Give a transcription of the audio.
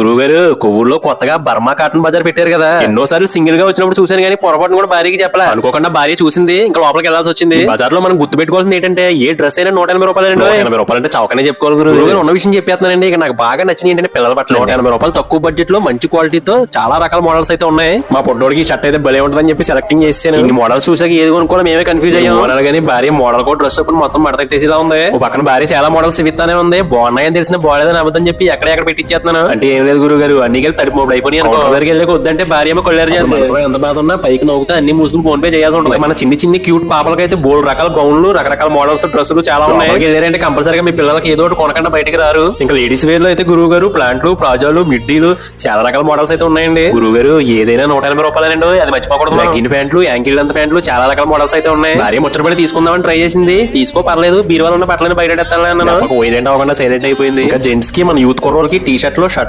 గురువు గారు కొవ్వూరులో కొత్తగా బర్మా కాటన్ బజార్ పెట్టారు కదా. ఎన్నోసార్లు సింగిల్గా వచ్చినప్పుడు చూశాను కానీ పొరపాటును కూడా భార్యకి చెప్పలే. అనుకోకుండా భార్య చూసింది ఇంకా లోపలికి వెళ్ళాల్సి వచ్చింది. బజార్లో మనం గుర్తు పెట్టుకోవాల్సింది ఏంటంటే ఏ డ్రెస్ అయినా నూట ఎనభై రూపాయలు నూట ఎనభై రూపాయలు అంటే చౌకనే చెప్పుకోవాలి గురువు గారు. ఉన్న విషయం చెప్పేస్తున్నానండి. ఇక నాకు బాగా నచ్చింది ఏంటంటే పిల్లల బట్టలు. నూట ఎనభై రూపాయలు తక్కువ బడ్జెట్లో మంచి క్వాలిటీతో చాలా రకాల మోడల్స్ అయితే ఉన్నాయి. మా పొట్టోడికి షర్ట్ అయితే భలే ఉంటుందని చెప్పి సెలెక్టింగ్ చేసాను ఇన్ని మోడల్స్ చూసాక ఏది కొనుక్కోవడం మేమే కన్ఫ్యూజ్ అయ్యాం. మోడల్ కానీ భార్య మోడల్ కూడా డ్రెస్ ఇప్పుడు మొత్తం మడతట్టేసిలా ఉంది. పక్కన భార్య చాలా మోడల్స్ ఇస్తానే ఉంది. బాగున్నాయని తెలిసిన బాగాలేదని అబద్ధం చెప్పి ఎక్కడ ఎక్కడ పెట్టించేస్తున్నాను అంటే ఏం లేదు గురువు గారు. అన్ని కలిపి తడిపి మొబైల్ అయిపోయి దగ్గరికి వెళ్ళి వద్దంటే భార్య కొల్లారు చేస్తుంది ఎంత బాధ ఉన్నా పైకి నవ్వుతా అన్ని మూసుకుని ఫోన్ పే చేయాల్సి ఉంటుంది. మన చిన్ని చిన్ని క్యూట్ పాపలకి అయితే బోల్డ్ రకాల గౌన్లు రకరకాల మోడల్స్ డ్రెస్సులు చాలా ఉన్నాయి. వెళ్ళారంటే కంపల్సరీగా మీ పిల్లలకి ఏదో ఒకటి కొనకుండా బయటికి రారు. ఇంకా లేడీస్ వేర్లో అయితే గురువు గారు ప్లాంట్లు ప్లాజాలు మిడ్డీలు చాలా రకాల మోడల్స్ అయితే ఉన్నాయండి. గురువు గారు ఏదైనా నూట ఎనభై రూపాయలండి అది మర్చిపోకూడదు లెగ్గిన్ ప్యాంట్లు యాంకిల్ అంత ప్యాంట్లు చాలా రకాల మోడల్స్ అయితే ఉన్నాయి. భార్య ముచ్చటపడి తీసుకుందామని ట్రై చేసింది. తీసుకో పర్లేదు. బీరువాలో ఉన్న బట్టలను బయట అన్నాను. పోయిందంటే అవ్వకుండా సైలెంట్ అయిపోయింది. ఇంకా జెంట్స్కి మన యూత్ కుర్రోళ్ళకి టీ షర్ట్లు షర్ట్లు